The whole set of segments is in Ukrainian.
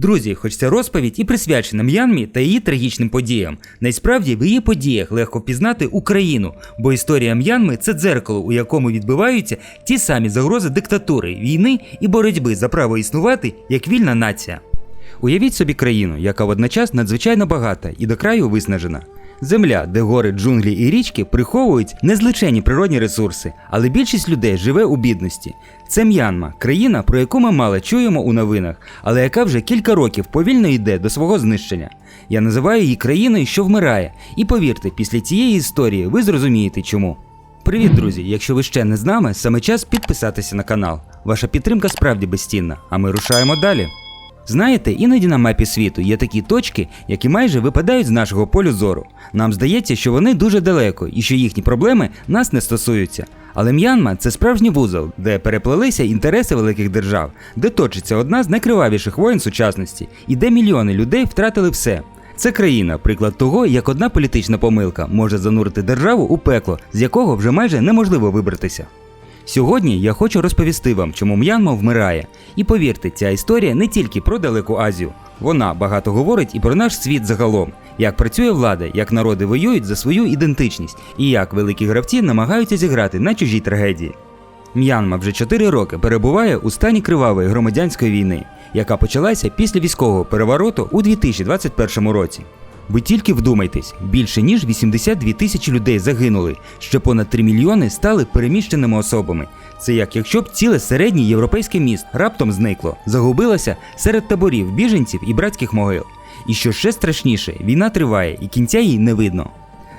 Друзі, хоч ця розповідь і присвячена М'янмі та її трагічним подіям. Насправді в її подіях легко впізнати Україну, бо історія М'янми це дзеркало, у якому відбиваються ті самі загрози диктатури, війни і боротьби за право існувати як вільна нація. Уявіть собі країну, яка водночас надзвичайно багата і до краю виснажена. Земля, де гори, джунглі і річки приховують незличені природні ресурси, але більшість людей живе у бідності. Це М'янма, країна, про яку ми мало чуємо у новинах, але яка вже кілька років повільно йде до свого знищення. Я називаю її країною, що вмирає, і повірте, після цієї історії ви зрозумієте чому. Привіт, друзі! Якщо ви ще не з нами, саме час підписатися на канал. Ваша підтримка справді безцінна, а ми рушаємо далі. Знаєте, іноді на мапі світу є такі точки, які майже випадають з нашого полю зору. Нам здається, що вони дуже далеко і що їхні проблеми нас не стосуються. Але М'янма це справжній вузол, де переплелися інтереси великих держав, де точиться одна з найкривавіших воєн сучасності, і де мільйони людей втратили все. Це країна, приклад того, як одна політична помилка може занурити державу у пекло, з якого вже майже неможливо вибратися. Сьогодні я хочу розповісти вам, чому М'янма вмирає. І повірте, ця історія не тільки про далеку Азію. Вона багато говорить і про наш світ загалом, як працює влада, як народи воюють за свою ідентичність і як великі гравці намагаються зіграти на чужій трагедії. М'янма вже 4 роки перебуває у стані кривавої громадянської війни, яка почалася після військового перевороту у 2021 році. Ви тільки вдумайтесь, більше ніж 82 тисячі людей загинули, ще понад 3 мільйони стали переміщеними особами. Це як якщо б ціле середнє європейське міст раптом зникло, загубилося серед таборів біженців і братських могил. І що ще страшніше, війна триває і кінця їй не видно.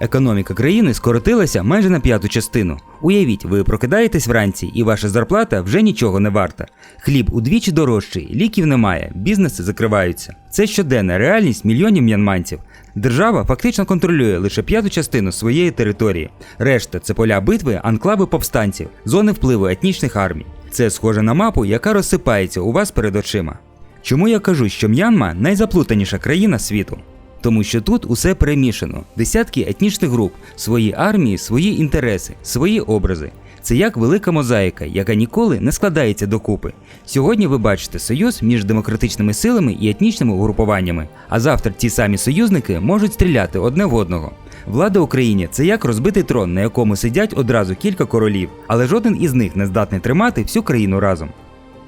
Економіка країни скоротилася майже на п'яту частину. Уявіть, ви прокидаєтесь вранці, і ваша зарплата вже нічого не варта. Хліб удвічі дорожчий, ліків немає, бізнеси закриваються. Це щоденна реальність мільйонів м'янманців. Держава фактично контролює лише п'яту частину своєї території. Решта це поля битви, анклави повстанців, зони впливу етнічних армій. Це схоже на мапу, яка розсипається у вас перед очима. Чому я кажу, що М'янма найзаплутаніша країна світу? Тому що тут усе перемішано: десятки етнічних груп, свої армії, свої інтереси, свої образи. Це як велика мозаїка, яка ніколи не складається докупи. Сьогодні ви бачите союз між демократичними силами і етнічними угрупуваннями, а завтра ті самі союзники можуть стріляти одне в одного. Влада Україні це як розбитий трон, на якому сидять одразу кілька королів, але жоден із них не здатний тримати всю країну разом.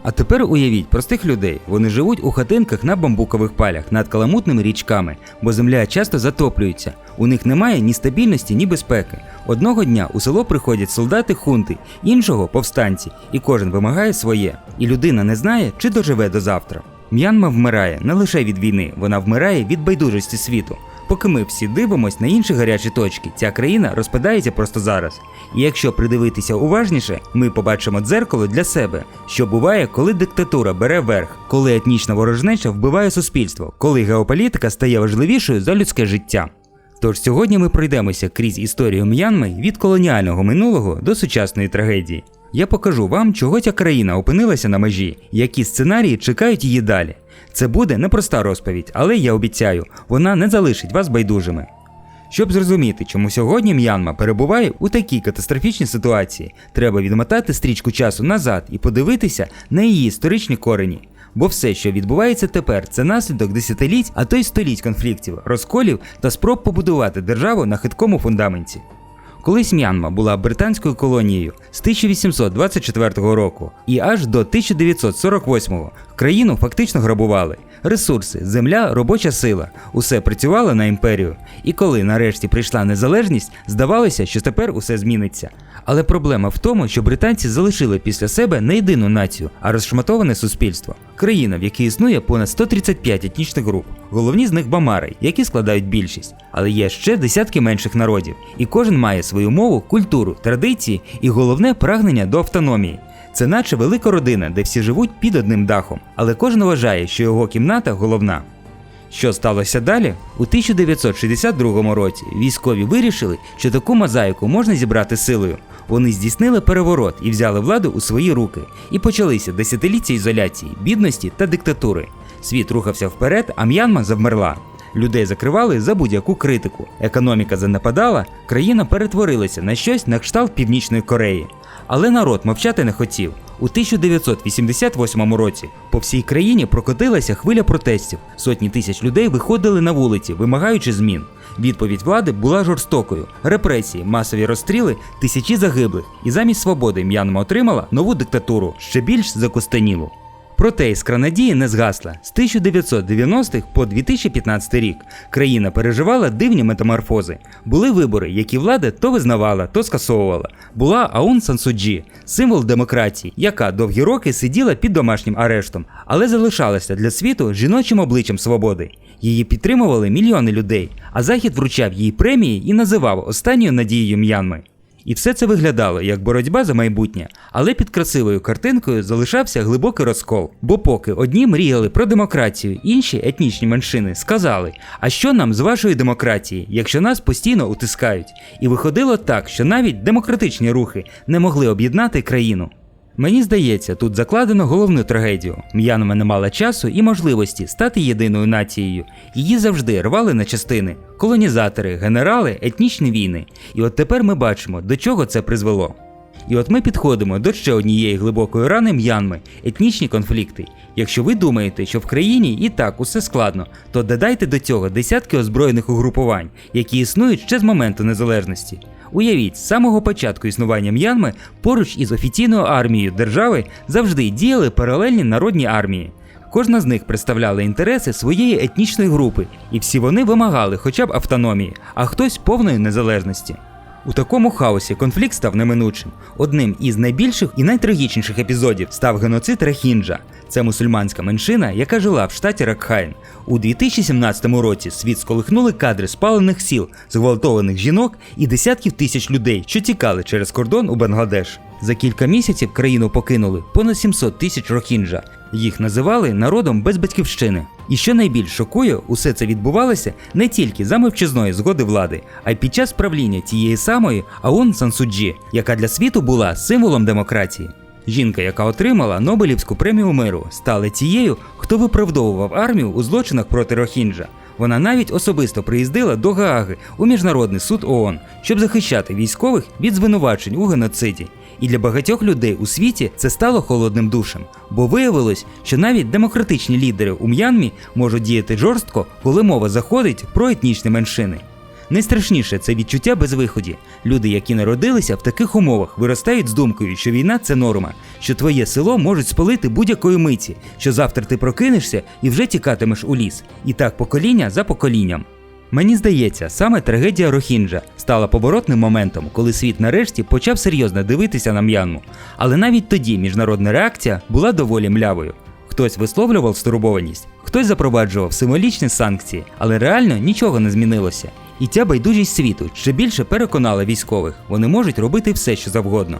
А тепер уявіть простих людей. Вони живуть у хатинках на бамбукових палях над каламутними річками, бо земля часто затоплюється. У них немає ні стабільності, ні безпеки. Одного дня у село приходять солдати хунти, іншого повстанці, і кожен вимагає своє. І людина не знає, чи доживе до завтра. М'янма вмирає не лише від війни, вона вмирає від байдужості світу. Поки ми всі дивимось на інші гарячі точки, ця країна розпадається просто зараз. І якщо придивитися уважніше, ми побачимо дзеркало для себе, що буває, коли диктатура бере верх, коли етнічна ворожнеча вбиває суспільство, коли геополітика стає важливішою за людське життя. Тож сьогодні ми пройдемося крізь історію М'янми від колоніального минулого до сучасної трагедії. Я покажу вам, чого ця країна опинилася на межі, які сценарії чекають її далі. Це буде непроста розповідь, але я обіцяю, вона не залишить вас байдужими. Щоб зрозуміти, чому сьогодні М'янма перебуває у такій катастрофічній ситуації, треба відмотати стрічку часу назад і подивитися на її історичні корені. Бо все, що відбувається тепер, це наслідок десятиліть, а то й століть конфліктів, розколів та спроб побудувати державу на хиткому фундаменті. Колись М'янма була британською колонією з 1824 року і аж до 1948 країну фактично грабували. Ресурси, земля, робоча сила усе працювало на імперію. І коли нарешті прийшла незалежність, здавалося, що тепер усе зміниться. Але проблема в тому, що британці залишили після себе не єдину націю, а розшматоване суспільство. Країна, в якій існує понад 135 етнічних груп. Головні з них бамари, які складають більшість. Але є ще десятки менших народів, і кожен має свою мову, культуру, традиції і головне прагнення до автономії. Це наче велика родина, де всі живуть під одним дахом, але кожен вважає, що його кімната головна. Що сталося далі? У 1962 році військові вирішили, що таку мозаїку можна зібрати силою. Вони здійснили переворот і взяли владу у свої руки. І почалися десятиліття ізоляції, бідності та диктатури. Світ рухався вперед, а М'янма завмерла. Людей закривали за будь-яку критику. Економіка занепадала, країна перетворилася на щось на кшталт Північної Кореї. Але народ мовчати не хотів. У 1988 році по всій країні прокотилася хвиля протестів. Сотні тисяч людей виходили на вулиці, вимагаючи змін. Відповідь влади була жорстокою: репресії, масові розстріли, тисячі загиблих, і замість свободи М'янма отримала нову диктатуру, ще більш закостенілу. Проте іскра надії не згасла. З 1990-х по 2015 рік країна переживала дивні метаморфози. Були вибори, які влада то визнавала, то скасовувала. Була Аун Сан Суджі, символ демократії, яка довгі роки сиділа під домашнім арештом, але залишалася для світу жіночим обличчям свободи. Її підтримували мільйони людей, а Захід вручав їй премії і називав останньою надією М'янми. І все це виглядало як боротьба за майбутнє, але під красивою картинкою залишався глибокий розкол. Бо поки одні мріяли про демократію, інші етнічні меншини сказали: а що нам з вашої демократії, якщо нас постійно утискають? І виходило так, що навіть демократичні рухи не могли об'єднати країну. Мені здається, тут закладено головну трагедію. М'янма не мала часу і можливості стати єдиною нацією. Її завжди рвали на частини: колонізатори, генерали, етнічні війни. І от тепер ми бачимо, до чого це призвело. І от ми підходимо до ще однієї глибокої рани м'янми етнічні конфлікти. Якщо ви думаєте, що в країні і так усе складно, то додайте до цього десятки озброєних угрупувань, які існують ще з моменту незалежності. Уявіть, з самого початку існування м'янми поруч із офіційною армією держави завжди діяли паралельні народні армії. Кожна з них представляла інтереси своєї етнічної групи, і всі вони вимагали хоча б автономії, а хтось повної незалежності. У такому хаосі конфлікт став неминучим. Одним із найбільших і найтрагічніших епізодів став геноцид Рахінджа. Це мусульманська меншина, яка жила в штаті Ракхайн. У 2017 році світ сколихнули кадри спалених сіл, зґвалтованих жінок і десятків тисяч людей, що тікали через кордон у Бангладеш. За кілька місяців країну покинули понад 700 тисяч рохінджа. Їх називали народом без батьківщини. І що найбільш шокує, усе це відбувалося не тільки за мовчазної згоди влади, а й під час правління тієї самої Аун Сан Суджі, яка для світу була символом демократії. Жінка, яка отримала Нобелівську премію миру, стала тією, хто виправдовував армію у злочинах проти Рохінджа. Вона навіть особисто приїздила до Гааги у Міжнародний суд ООН, щоб захищати військових від звинувачень у геноциді. І для багатьох людей у світі це стало холодним душем, бо виявилось, що навіть демократичні лідери у М'янмі можуть діяти жорстко, коли мова заходить про етнічні меншини. Найстрашніше це відчуття безвиході. Люди, які народилися в таких умовах, виростають з думкою, що війна це норма, що твоє село можуть спалити будь-якої миті, що завтра ти прокинешся і вже тікатимеш у ліс. І так покоління за поколінням. Мені здається, саме трагедія Рохінджа стала поворотним моментом, коли світ нарешті почав серйозно дивитися на м'янму. Але навіть тоді міжнародна реакція була доволі млявою. Хтось висловлював стурбованість, хтось запроваджував символічні санкції, але реально нічого не змінилося. І ця байдужість світу ще більше переконала військових, вони можуть робити все, що завгодно.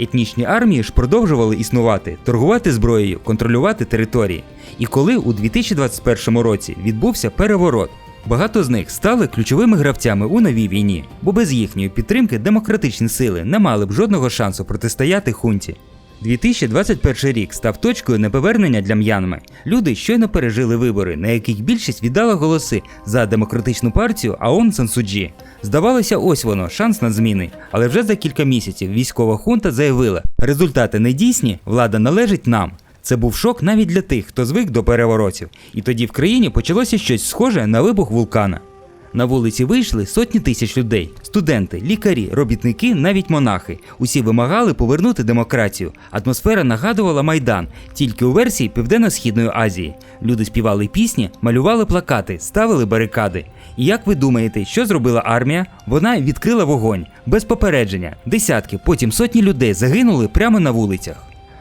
Етнічні армії ж продовжували існувати, торгувати зброєю, контролювати території. І коли у 2021 році відбувся переворот, багато з них стали ключовими гравцями у новій війні, бо без їхньої підтримки демократичні сили не мали б жодного шансу протистояти хунті. 2021 рік став точкою неповернення для м'янми. Люди щойно пережили вибори, на яких більшість віддала голоси за демократичну партію Аон Сан Суджі. Здавалося, ось воно, шанс на зміни. Але вже за кілька місяців військова хунта заявила, результати не дійсні, влада належить нам. Це був шок навіть для тих, хто звик до переворотів. І тоді в країні почалося щось схоже на вибух вулкана. На вулиці вийшли сотні тисяч людей: студенти, лікарі, робітники, навіть монахи. Усі вимагали повернути демократію. Атмосфера нагадувала майдан, тільки у версії Південно-Східної Азії. Люди співали пісні, малювали плакати, ставили барикади. І як ви думаєте, що зробила армія? Вона відкрила вогонь без попередження. Десятки, потім сотні людей загинули прямо на вулицях.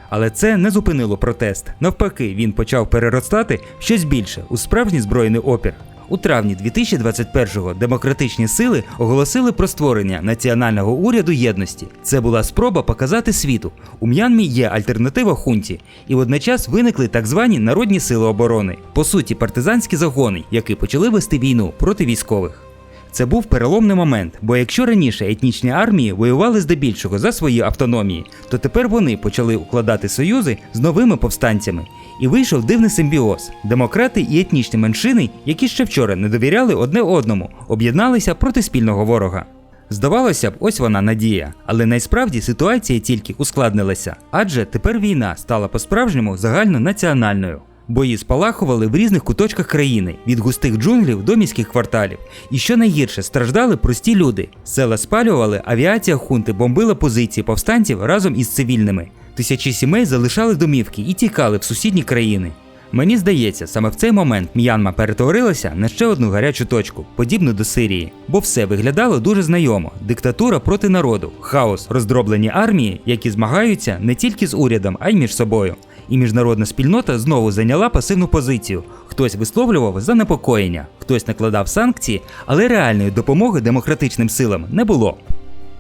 Але це не зупинило протест. Навпаки, він почав переростати щось більше у справжній збройний опір. У травні 2021-го демократичні сили оголосили про створення національного уряду єдності. Це була спроба показати світу. У М'янмі є альтернатива хунті, і водночас виникли так звані народні сили оборони, по суті, партизанські загони, які почали вести війну проти військових. Це був переломний момент, бо якщо раніше етнічні армії воювали здебільшого за свої автономії, то тепер вони почали укладати союзи з новими повстанцями. І вийшов дивний симбіоз. Демократи і етнічні меншини, які ще вчора не довіряли одне одному, об'єдналися проти спільного ворога. Здавалося б, ось вона надія, але насправді ситуація тільки ускладнилася, адже тепер війна стала по-справжньому загальнонаціональною. Бої спалахували в різних куточках країни, від густих джунглів до міських кварталів. І що найгірше, страждали прості люди. Села спалювали, авіація хунти бомбила позиції повстанців разом із цивільними. Тисячі сімей залишали домівки і тікали в сусідні країни. Мені здається, саме в цей момент М'янма перетворилася на ще одну гарячу точку, подібну до Сирії, бо все виглядало дуже знайомо: диктатура проти народу, хаос, роздроблені армії, які змагаються не тільки з урядом, а й між собою. І міжнародна спільнота знову зайняла пасивну позицію. Хтось висловлював занепокоєння, хтось накладав санкції, але реальної допомоги демократичним силам не було.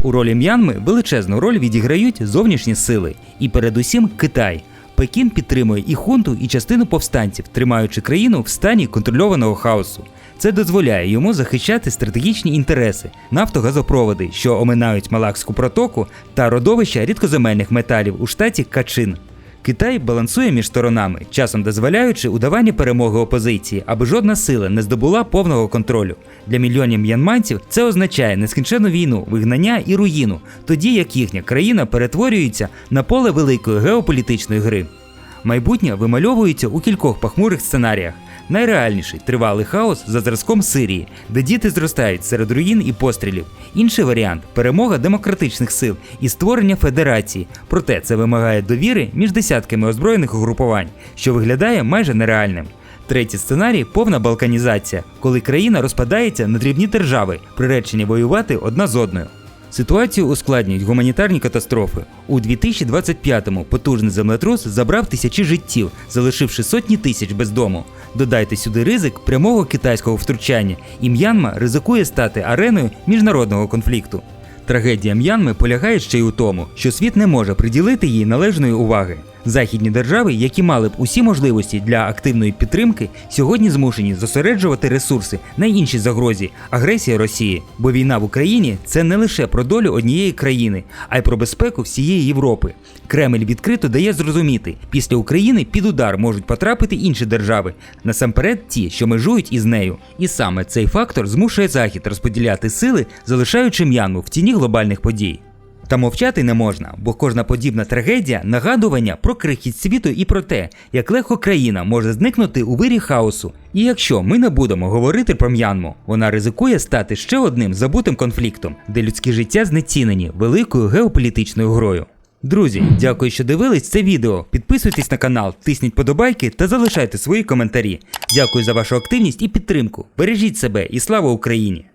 У ролі М'янми величезну роль відіграють зовнішні сили, і передусім Китай. Пекін підтримує і хунту, і частину повстанців, тримаючи країну в стані контрольованого хаосу. Це дозволяє йому захищати стратегічні інтереси, нафтогазопроводи, що оминають Малакську протоку, та родовища рідкоземельних металів у штаті Качин. Китай балансує між сторонами, часом дозволяючи удавання перемоги опозиції, аби жодна сила не здобула повного контролю. Для мільйонів м'янманців це означає нескінчену війну, вигнання і руїну, тоді як їхня країна перетворюється на поле великої геополітичної гри. Майбутнє вимальовується у кількох пахмурих сценаріях. Найреальніший тривалий хаос за зразком Сирії, де діти зростають серед руїн і пострілів. Інший варіант перемога демократичних сил і створення федерації. Проте це вимагає довіри між десятками озброєних угрупувань, що виглядає майже нереальним. Третій сценарій повна балканізація, коли країна розпадається на дрібні держави, приречені воювати одна з одною. Ситуацію ускладнюють гуманітарні катастрофи. У 2025-му потужний землетрус забрав тисячі життів, залишивши сотні тисяч без дому. Додайте сюди ризик прямого китайського втручання, і М'янма ризикує стати ареною міжнародного конфлікту. Трагедія М'янми полягає ще й у тому, що світ не може приділити їй належної уваги. Західні держави, які мали б усі можливості для активної підтримки, сьогодні змушені зосереджувати ресурси на іншій загрозі агресії Росії. Бо війна в Україні це не лише про долю однієї країни, а й про безпеку всієї Європи. Кремль відкрито дає зрозуміти, після України під удар можуть потрапити інші держави, насамперед ті, що межують із нею. І саме цей фактор змушує Захід розподіляти сили, залишаючи м'янму в тіні глобальних подій. Та мовчати не можна, бо кожна подібна трагедія нагадування про крихіт світу і про те, як легко країна може зникнути у вирі хаосу. І якщо ми не будемо говорити про м'янму, вона ризикує стати ще одним забутим конфліктом, де людські життя знецінені великою геополітичною грою. Друзі, дякую, що дивились це відео. Підписуйтесь на канал, тисніть подобайки та залишайте свої коментарі. Дякую за вашу активність і підтримку. Бережіть себе і слава Україні!